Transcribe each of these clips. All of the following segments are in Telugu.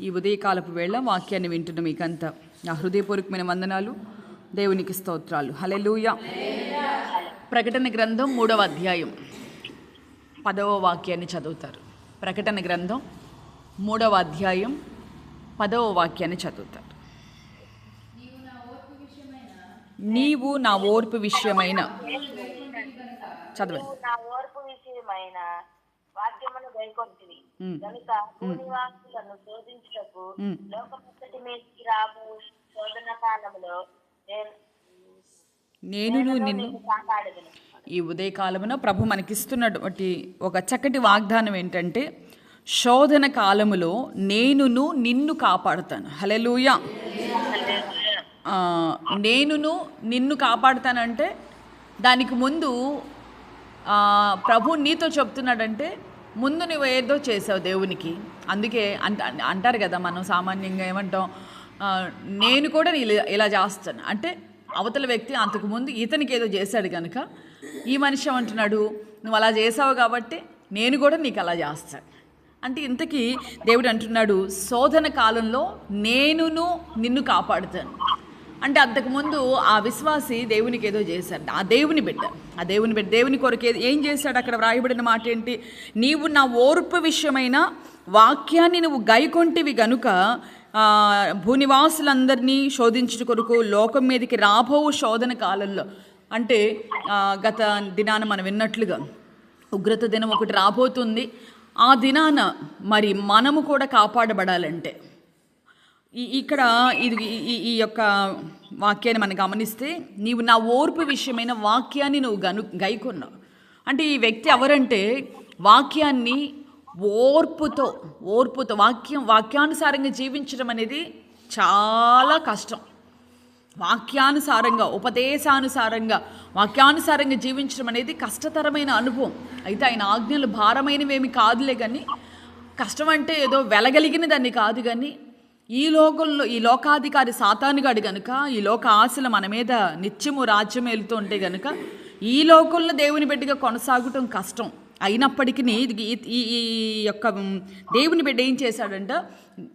ఈ ఉదయకాలపు వేళ వాక్యాన్ని వింటున్న మీకంతా నా హృదయపూర్వకమైన వందనాలు దేవునికి స్తోత్రాలు. హలెలూయ ప్రకటన గ్రంథం మూడవ అధ్యాయం. పదవ వాక్యాన్ని చదువుతారు. ప్రకటన గ్రంథం మూడవ అధ్యాయం పదవ వాక్యాన్ని చదువుతారు. నీవు నా ఓర్పు విషయమైన చదవండి. కనుక భూనివాసులను శోధించుటకు మీదకి రాబో శోధన కాలంలో నేను నేనును ఈ ఉదయకాలమున ప్రభు మనకిస్తున్నటువంటి ఒక చక్కటి వాగ్దానం ఏంటంటే శోధన కాలములో నేనును నిన్ను కాపాడుతాను. హలెలూయ నేనును నిన్ను కాపాడుతానంటే దానికి ముందు ప్రభు నీతో చెప్తున్నాడంటే ముందు నువ్వు ఏదో చేసావు దేవునికి. అందుకే అంట అంటారు కదా మనం సామాన్యంగా ఏమంటాం నేను కూడా ఇలా ఇలా చేస్తాను. అంటే అవతల వ్యక్తి అంతకుముందు ఇతనికి ఏదో చేశాడు కనుక ఈ మనిషి అంటున్నాడు నువ్వు అలా చేసావు కాబట్టి నేను కూడా నీకు అలా చేస్తాను అంటే ఇంతకీ దేవుడు అంటున్నాడు శోధన కాలంలో నేనును నిన్ను కాపాడుతాను. అంటే అంతకుముందు ఆ విశ్వాసి దేవునికి ఏదో చేశాడు. ఆ దేవుని బిడ్డ ఆ దేవుని బిడ్డ దేవుని కొరకు ఏం చేశాడు అక్కడ వ్రాయబడిన మాట ఏంటి? నీవు నా ఓర్పు విషయమైన వాక్యాన్ని నువ్వు గైకొంటివి గనుక భూనివాసులందరినీ శోధించుట కొరకు లోకం మీదకి రాబో శోధన కాలంలో. అంటే గత దినాన మనం విన్నట్లుగా ఉగ్రత దినం ఒకటి రాబోతుంది. ఆ దినాన మరి మనము కూడా కాపాడబడాలంటే ఈ ఇక్కడ ఇది ఈ- యొక్క వాక్యాన్ని మనం గమనిస్తే నీవు నా ఓర్పు విషయమైన వాక్యాన్ని నువ్వు గను గైకొన్నావు. అంటే ఈ వ్యక్తి ఎవరంటే వాక్యాన్ని ఓర్పుతో ఓర్పుతో వాక్యం వాక్యానుసారంగా జీవించడం అనేది చాలా కష్టం. వాక్యానుసారంగా ఉపదేశానుసారంగా వాక్యానుసారంగా జీవించడం అనేది కష్టతరమైన అనుభవం. అయితే ఆయన ఆజ్ఞలు భారమైనవేమి కాదులే కానీ కష్టం అంటే ఏదో వెలగలిగిన దాన్ని కాదు కానీ ఈ లోకంలో ఈ లోకాధికారి సాతానుగాడు గనుక ఈ లోక ఆశలు మన మీద నిత్యము రాజ్యం వెళ్తూ ఉంటే గనుక ఈ లోకంలో దేవుని బిడ్డగా కొనసాగటం కష్టం. అయినప్పటికీ ఇది ఈ- ఈ యొక్క దేవుని బిడ్డ ఏం చేశాడంట?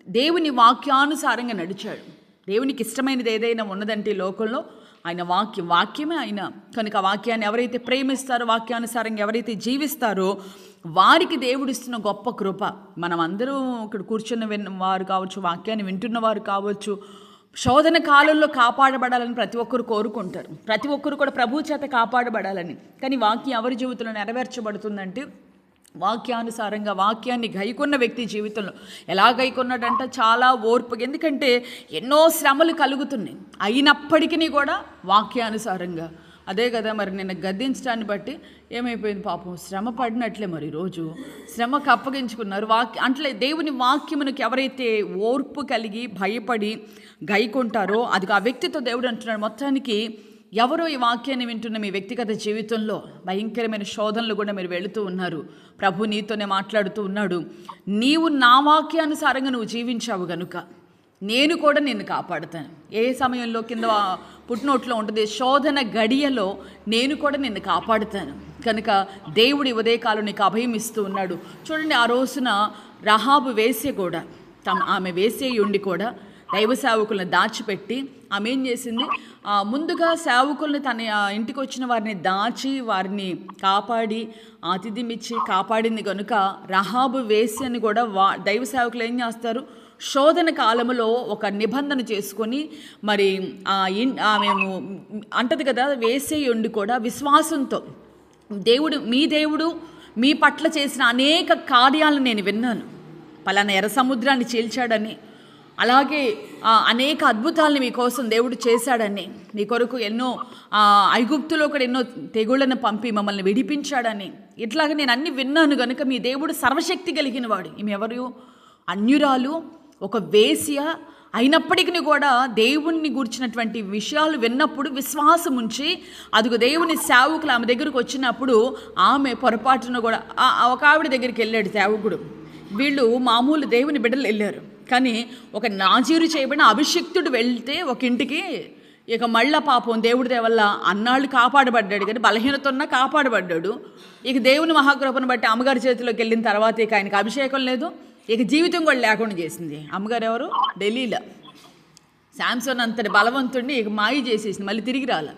దేవుని వాక్యానుసారంగా నడిచాడు. దేవునికి ఇష్టమైనది ఏదైనా ఉన్నదంటే ఈ లోకంలో ఆయన వాక్యం వాక్యమే ఆయన. కనుక వాక్యాన్ని ఎవరైతే ప్రేమిస్తారో వాక్యానుసారంగా ఎవరైతే జీవిస్తారో వారికి దేవుడిస్తున్న గొప్ప కృప. మనం అందరూ ఇక్కడ కూర్చున్న విన్న వారు కావచ్చు వాక్యాన్ని వింటున్న వారు కావచ్చు శోధన కాలంలో కాపాడబడాలని ప్రతి ఒక్కరు కోరుకుంటారు. ప్రతి ఒక్కరు కూడా ప్రభు చేత కాపాడబడాలని. కానీ వాక్యం ఎవరి జీవితంలో నెరవేర్చబడుతుందంటే వాక్యానుసారంగా వాక్యాన్ని గైకొన్న వ్యక్తి జీవితంలో. ఎలా గైకొన్నాడంట చాలా ఓర్పు. ఎందుకంటే ఎన్నో శ్రమలు కలుగుతున్నాయి. అయినప్పటికీ కూడా వాక్యానుసారంగా. అదే కదా మరి నిన్న గద్దించడాన్ని బట్టి ఏమైపోయింది పాపం? శ్రమ పడినట్లే మరి రోజు శ్రమకు అప్పగించుకున్నారు. వాక్య అంటే దేవుని వాక్యమునకు ఎవరైతే ఓర్పు కలిగి భయపడి గైకొంటారో అది ఆ వ్యక్తితో దేవుడు అంటున్నాడు మొత్తానికి ఎవరో ఈ వాక్యాన్ని వింటున్న మీ వ్యక్తిగత జీవితంలో భయంకరమైన శోధనలు కూడా మీరు వెళుతూ ఉన్నారు. ప్రభు నీతోనే మాట్లాడుతూ ఉన్నాడు. నీవు నా వాక్యానుసారంగా నువ్వు జీవించావు గనుక నేను కూడా నిన్ను కాపాడుతాను. ఏ సమయంలో కింద పుట్టినోట్లో ఉంటుంది శోధన గడియలో నేను కూడా నిన్ను కాపాడుతాను. కనుక దేవుడి ఉదయకాలం నీకు అభయం ఇస్తూ ఉన్నాడు. చూడండి ఆ రోజున రహాబు వేసే కూడా తమ ఆమె వేసే ఉండి కూడా దైవ సేవకులను దాచిపెట్టి ఆమె ఏం చేసింది? ముందుగా సేవకుల్ని తన ఇంటికి వచ్చిన వారిని దాచి వారిని కాపాడి ఆతిథ్యమిచ్చి కాపాడింది కనుక రహాబు వేసి అని కూడా వా దైవ సేవకులు ఏం చేస్తారు? శోధన కాలములో ఒక నిబంధన చేసుకొని మరి ఆ ఇన్ మేము అంటది కదా వేసేయుండి ఉండి కూడా విశ్వాసంతో. దేవుడు మీ దేవుడు మీ పట్ల చేసిన అనేక కార్యాలను నేను విన్నాను. పలానా ఎర్ర సముద్రాన్ని చీల్చాడని అలాగే అనేక అద్భుతాలని మీకోసం దేవుడు చేశాడని మీ కొరకు ఎన్నో ఐగుప్తులో కూడా ఎన్నో తెగుళ్ళను పంపి మమ్మల్ని విడిపించాడని ఇట్లాగ నేను అన్ని విన్నాను కనుక మీ దేవుడు సర్వశక్తి కలిగిన వాడు. ఈమె ఎవరు? అన్యురాలు ఒక వేశ్య అయినప్పటికీ కూడా దేవుణ్ణి గూర్చినటువంటి విషయాలు విన్నప్పుడు విశ్వాసం ఉంచి అదుగు దేవుని సేవకులు ఆమె దగ్గరకు వచ్చినప్పుడు ఆమె పొరపాటున కూడా ఆ- ఒక ఆవిడ దగ్గరికి వెళ్ళాడు సేవకుడు. వీళ్ళు మామూలు దేవుని బిడ్డలు వెళ్ళారు. కానీ ఒక నాజీరు చేయబడిన అభిషిక్తుడు వెళ్తే ఒక ఇంటికి ఇక మళ్ళా పాపం దేవుడి వల్ల అన్నాళ్ళు కాపాడబడ్డాడు కానీ బలహీనత ఉన్న కాపాడబడ్డాడు. ఇక దేవుని మహాకృపను బట్టి అమ్మగారి చేతిలోకి వెళ్ళిన తర్వాత ఇక ఆయనకు అభిషేకం లేదు. ఇక జీవితం కూడా లేకుండా చేసింది. అమ్మగారు ఎవరు? ఢిల్లీలో శాంసన్ అంతటి బలవంతుడిని ఇక మాయ చేసేసింది. మళ్ళీ తిరిగి రాల.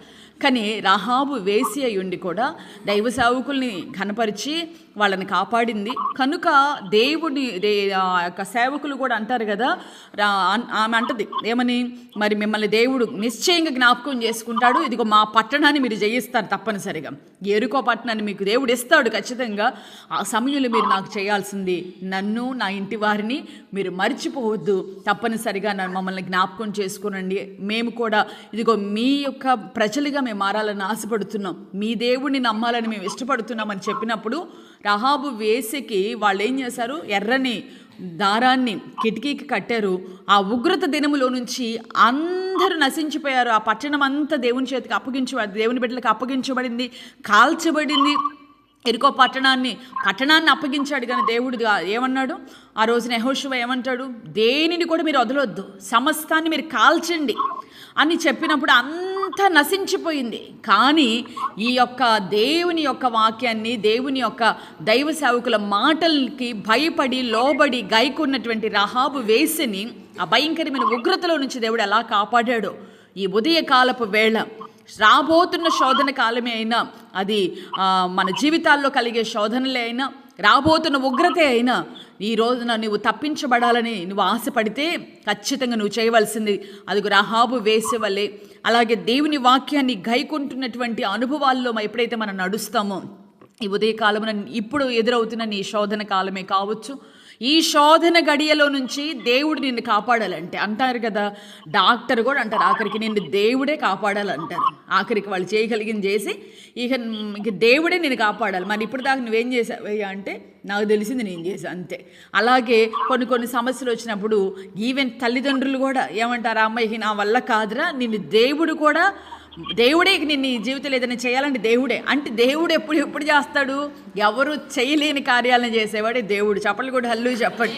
కానీ రహాబు వేసి అయి ఉండి కూడా దైవ సేవకుల్ని కనపరిచి వాళ్ళని కాపాడింది. కనుక దేవుడి దే ఆ యొక్క సేవకులు కూడా అంటారు కదా రా ఆమె అంటది ఏమని? మరి మిమ్మల్ని దేవుడు నిశ్చయంగా జ్ఞాపకం చేసుకుంటాడు. ఇదిగో మా పట్టణాన్ని మీరు జయిస్తారు తప్పనిసరిగా. ఎరుకో పట్టణాన్ని మీకు దేవుడు ఇస్తాడు ఖచ్చితంగా. ఆ సమయంలో మీరు నాకు చేయాల్సింది నన్ను నా ఇంటి వారిని మీరు మర్చిపోవద్దు. తప్పనిసరిగా నన్ను మమ్మల్ని జ్ఞాపకం చేసుకునండి. మేము కూడా ఇదిగో మీ యొక్క ప్రజలుగా మేము మారాలని ఆశపడుతున్నాం. మీ దేవుడిని నమ్మాలని మేము ఇష్టపడుతున్నామని చెప్పినప్పుడు రహాబు వేసికి వాళ్ళు ఏం చేశారు? ఎర్రని దారాన్ని కిటికీకి కట్టారు. ఆ ఉగ్రత దినములో నుంచి అందరూ నశించిపోయారు. ఆ పట్టణం అంతా దేవుని చేతికి అప్పగించ దేవుని బిడ్డలకు అప్పగించబడింది. కాల్చబడింది. ఎరుకో పట్టణాన్ని పట్టణాన్ని అప్పగించాడు కానీ దేవుడు ఏమన్నాడు? ఆ రోజున యెహోషువ ఏమంటాడు? దేనిని కూడా మీరు వదలొద్దు. సమస్తాన్ని మీరు కాల్చండి అని చెప్పినప్పుడు అంతా నశించిపోయింది. కానీ ఈ యొక్క దేవుని యొక్క వాక్యాన్ని దేవుని యొక్క దైవ సేవకుల మాటలకి భయపడి లోబడి గైకున్నటువంటి రహాబు వేసిని ఆ భయంకరమైన ఉగ్రతలో నుంచి దేవుడు ఎలా కాపాడాడో ఈ ఉదయ కాలపు వేళ రాబోతున్న శోధన కాలమే అయినా అది మన జీవితాల్లో కలిగే శోధనలే అయినా రాబోతున్న ఉగ్రతే అయినా ఈ రోజున నువ్వు తప్పించబడాలని నువ్వు ఆశపడితే ఖచ్చితంగా నువ్వు చేయవలసింది. అది రహాబు వేసే వల్లే అలాగే దేవుని వాక్యాన్ని గైకుంటున్నటువంటి అనుభవాల్లో ఎప్పుడైతే మనం నడుస్తామో ఈ ఉదయకాలమున ఇప్పుడు ఎదురవుతున్న నీ శోధన కాలమే కావచ్చు. ఈ శోధన గడియలో నుంచి దేవుడు నిన్ను కాపాడాలంటే అంటారు కదా. డాక్టర్ కూడా అంటారు ఆఖరికి నిన్ను దేవుడే కాపాడాలంటారు. ఆఖరికి వాళ్ళు చేయగలిగింది చేసి ఇక ఇక దేవుడే నేను కాపాడాలి. మరి ఇప్పుడు దాకా నువ్వేం చేసావయ్యా అంటే నాకు తెలిసింది నేను చేశాను అంతే. అలాగే కొన్ని కొన్ని సమస్యలు వచ్చినప్పుడు ఈవెన్ తల్లిదండ్రులు కూడా ఏమంటారు అమ్మాయికి నా వల్ల కాదురా నిన్ను దేవుడు కూడా దేవుడే నేను నిన్ను ఈ జీవితంలో ఏదైనా చేయాలంటే దేవుడే. అంటే దేవుడు ఎప్పుడు ఎప్పుడు చేస్తాడు? ఎవరు చేయలేని కార్యాలను చేసేవాడే దేవుడు. చెప్పలు కూడా హల్లు చెప్పండి.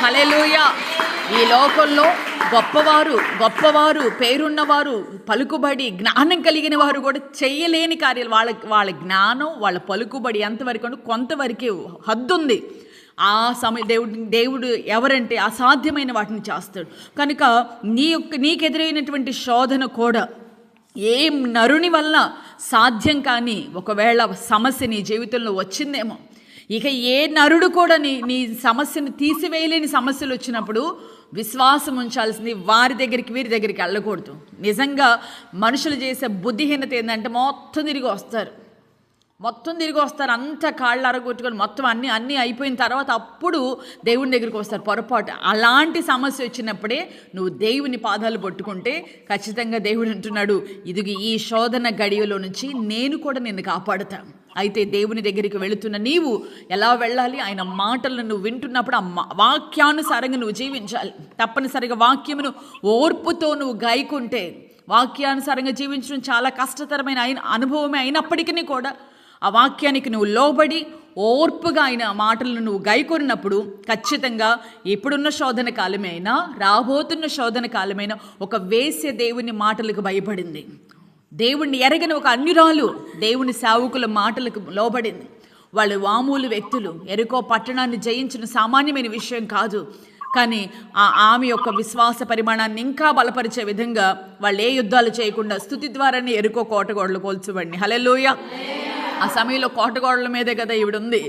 హల్లెలూయా. ఈ లోకంలో గొప్పవారు గొప్పవారు పేరున్నవారు పలుకుబడి జ్ఞానం కలిగిన వారు కూడా చేయలేని కార్యాలు. వాళ్ళ వాళ్ళ జ్ఞానం వాళ్ళ పలుకుబడి ఎంతవరకు అంటే కొంతవరకే హద్దు ఉంది. ఆ సమయ దేవుడు దేవుడు ఎవరంటే అసాధ్యమైన వాటిని చేస్తాడు. కనుక నీ యొక్క నీకెదురైనటువంటి శోధన కూడా ఏ నరుని వల్ల సాధ్యం కానీ ఒకవేళ సమస్య నీ జీవితంలో వచ్చిందేమో. ఇక ఏ నరుడు కూడా నీ నీ సమస్యను తీసివేయలేని సమస్యలు వచ్చినప్పుడు విశ్వాసం ఉంచాల్సింది వారి దగ్గరికి వీరి దగ్గరికి వెళ్ళకూడదు. నిజంగా మనుషులు చేసే బుద్ధిహీనత ఏంటంటే మొత్తం తిరిగి వస్తారు. మొత్తం తిరిగి వస్తారు. అంత కాళ్ళు అరగొట్టుకొని మొత్తం అన్నీ అన్నీ అయిపోయిన తర్వాత అప్పుడు దేవుని దగ్గరికి వస్తారు. పొరపాటు. అలాంటి సమస్య వచ్చినప్పుడే నువ్వు దేవుని పాదాలు పట్టుకుంటే ఖచ్చితంగా దేవుడు అంటున్నాడు ఇది ఈ శోధన గడియలో నుంచి నేను కూడా నిన్ను కాపాడుతాను. అయితే దేవుని దగ్గరికి వెళుతున్న నీవు ఎలా వెళ్ళాలి? ఆయన మాటలను నువ్వు వింటున్నప్పుడు ఆ వాక్యానుసారంగా నువ్వు జీవించాలి. తప్పనిసరిగా వాక్యమును ఓర్పుతో నువ్వు గాయకుంటే వాక్యానుసారంగా జీవించడం చాలా కష్టతరమైన అయిన అనుభవమే అయినప్పటికీ కూడా ఆ వాక్యానికి నువ్వు లోబడి ఓర్పుగా ఆయన మాటలను నువ్వు గైకొన్నప్పుడు ఖచ్చితంగా ఇప్పుడున్న శోధన కాలమైనా అయినా రాబోతున్న శోధన కాలమైనా ఒక వేశ్య దేవుని మాటలకు భయపడింది. దేవుణ్ణి ఎరగని ఒక అన్యురాలు దేవుని సేవకుల మాటలకు లోబడింది. వాళ్ళు వామూలు వ్యక్తులు ఎరుకో పట్టణాన్ని జయించిన సామాన్యమైన విషయం కాదు. కానీ ఆ ఆమె యొక్క విశ్వాస పరిమాణాన్ని ఇంకా బలపరిచే విధంగా వాళ్ళు ఏ యుద్ధాలు చేయకుండా స్థుతి ద్వారానే ఎరుకో కోటగోడలు కోల్చుబండి హలెలోయ ఆ సమయంలో కోటగోడల మీదే కదా ఈవిడుంది.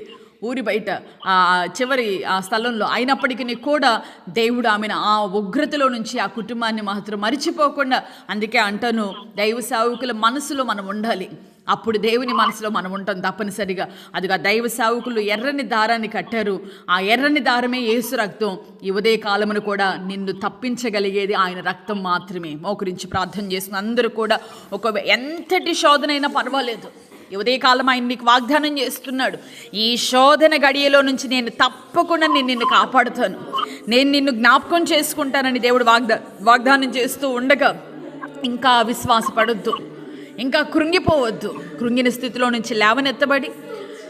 ఊరి బయట ఆ చివరి ఆ స్థలంలో అయినప్పటికీ కూడా దేవుడు ఆమెను ఆ ఉగ్రతలో నుంచి ఆ కుటుంబాన్ని మాత్రం మరిచిపోకుండా అందుకే అంటాను దైవ సేవకుల మనసులో మనం ఉండాలి. అప్పుడు దేవుని మనసులో మనం ఉంటాం తప్పనిసరిగా. అదిగా దైవ సేవకులు ఎర్రని దారాన్ని కట్టారు. ఆ ఎర్రని దారమే యేసు రక్తం. ఈ ఉదయ కాలమును కూడా నిన్ను తప్పించగలిగేది ఆయన రక్తం మాత్రమే. మోకరించి ప్రార్థన చేసిన అందరూ కూడా ఒక ఎంతటి శోధనైనా పర్వాలేదు. ఉదయకాలం ఆయన నీకు వాగ్దానం చేస్తున్నాడు. ఈ శోధన గడియలో నుంచి నేను తప్పకుండా నేను నిన్ను కాపాడుతాను. నేను నిన్ను జ్ఞాపకం చేసుకుంటానని దేవుడు వాగ్దా వాగ్దానం చేస్తూ ఉండగా ఇంకా విశ్వాసపడొద్దు. ఇంకా కృంగిపోవద్దు. కృంగిన స్థితిలో నుంచి లేవనెత్తబడి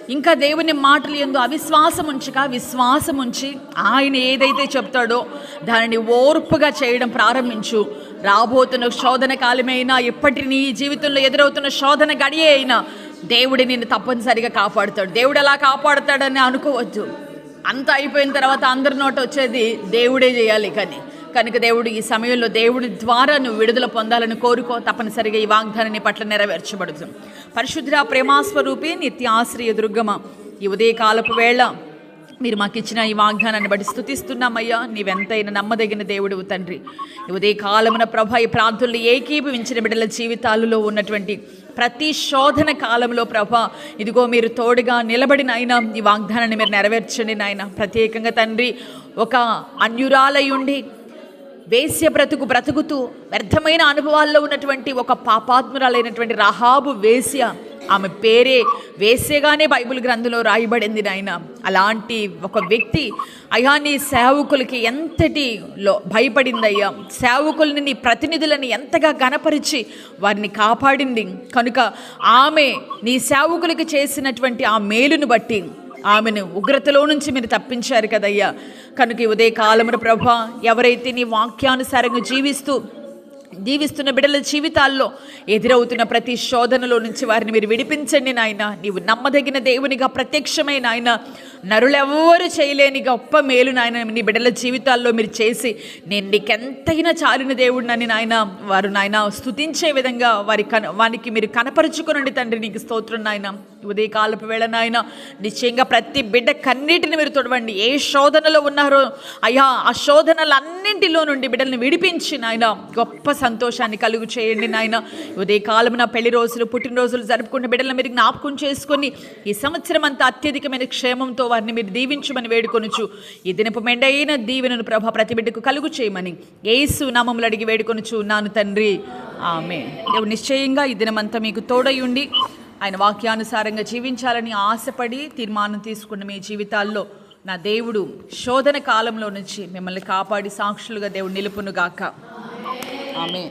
ఇంకా దేవుని మాటలు ఎందు అవిశ్వాసం ఉంచక విశ్వాసం ఉంచి ఆయన ఏదైతే చెప్తాడో దానిని ఓర్పుగా చేయడం ప్రారంభించు. రాబోతున్న శోధన కాలమైనా ఎప్పటి నీ జీవితంలో ఎదురవుతున్న శోధన గడియే అయినా దేవుడి నిన్ను తప్పనిసరిగా కాపాడుతాడు. దేవుడు ఎలా కాపాడుతాడని అనుకోవద్దు. అంత అయిపోయిన తర్వాత అందరి నోట వచ్చేది దేవుడే చేయాలి కానీ కనుక దేవుడు ఈ సమయంలో దేవుడి ద్వారా నువ్వు విడుదల పొందాలని కోరుకో తప్పనిసరిగా ఈ వాగ్దానాన్ని పట్ల నెరవేర్చబడుతుంది. పరిశుద్ధ ప్రేమాస్వరూపి నిత్య ఆశ్రయ దుర్గమ ఈ ఉదయకాలపు వేళ మీరు మాకు ఇచ్చిన ఈ వాగ్దానాన్ని బట్టి స్థుతిస్తున్నామయ్యా. నీవెంతైనా నమ్మదగిన దేవుడు తండ్రి. ఉదయ కాలమున ప్రభ ఈ ప్రాంతుల్లో ఏకీభవించిన బిడ్డల జీవితాలలో ఉన్నటువంటి ప్రతి శోధన కాలంలో ప్రభ ఇదిగో మీరు తోడుగా నిలబడిన అయినా ఈ వాగ్దానాన్ని మీరు నెరవేర్చండి నాయన. ప్రత్యేకంగా తండ్రి ఒక అన్యురాలయుండి వేశ్య బ్రతుకు బ్రతుకుతూ వ్యర్థమైన అనుభవాల్లో ఉన్నటువంటి ఒక పాపాత్మురాలైనటువంటి రహాబు వేశ్య ఆమె పేరే వేశ్యగానే బైబిల్ గ్రంథంలో రాయబడింది నాయన. అలాంటి ఒక వ్యక్తి అయ్యా నీ సేవకులకి ఎంతటి లో భయపడిందయ్యా. సేవకుల్ని నీ ప్రతినిధులని ఎంతగా గనపరిచి వారిని కాపాడింది. కనుక ఆమె నీ సేవకులకి చేసినటువంటి ఆ మేలును బట్టి ఆమెను ఉగ్రతలో నుంచి మీరు తప్పించారు కదయ్యా. కనుక ఉదయ కాలమున ప్రభా ఎవరైతే నీ వాక్యానుసారంగా జీవిస్తూ జీవిస్తున్న బిడ్డల జీవితాల్లో ఎదురవుతున్న ప్రతి శోధనలో నుంచి వారిని మీరు విడిపించండి నాయన. నీవు నమ్మదగిన దేవునిగా ప్రత్యక్షమైన ఆయన నరులెవ్వరూ చేయలేని గొప్ప మేలు నాయన నీ బిడ్డల జీవితాల్లో మీరు చేసి నేను నీకెంతైనా చాలిన దేవుడినని నాయన. వారు నాయన స్తుతించే విధంగా వారి కన వారికి మీరు కనపరుచుకునండి తండ్రి నీకు స్తోత్రం నాయన. ఉదయకాలపు వేళ నాయన నిశ్చయంగా ప్రతి బిడ్డ కన్నీటిని మీరు తొడవండి. ఏ శోధనలో ఉన్నారో అయ్యా ఆ శోధనలన్నింటిలో నుండి బిడ్డల్ని విడిపించి నాయన గొప్ప సంతోషాన్ని కలుగు చేయండి నాయన. ఉదయకాలము నా పెళ్ళి రోజులు పుట్టినరోజులు జరుపుకున్న బిడ్డలను మీరు జ్ఞాపకం చేసుకొని ఈ సంవత్సరం అంతా అత్యధికమైన క్షేమంతో వారిని మీరు దీవించమని వేడుకొనుచు ఈ దినపు మెండైన దీవెనను ప్రభ ప్రతి బిడ్డకు కలుగు చేయమని ఏసు నామములు అడిగి వేడుకొనుచు నాను తండ్రి. ఆమె దేవుడు నిశ్చయంగా ఈ దినమంతా మీకు తోడయుండి ఆయన వాక్యానుసారంగా జీవించాలని ఆశపడి తీర్మానం తీసుకున్న మీ జీవితాల్లో నా దేవుడు శోధన కాలంలో నుంచి మిమ్మల్ని కాపాడి సాక్షులుగా దేవుడు నిలుపునుగాక ఆమె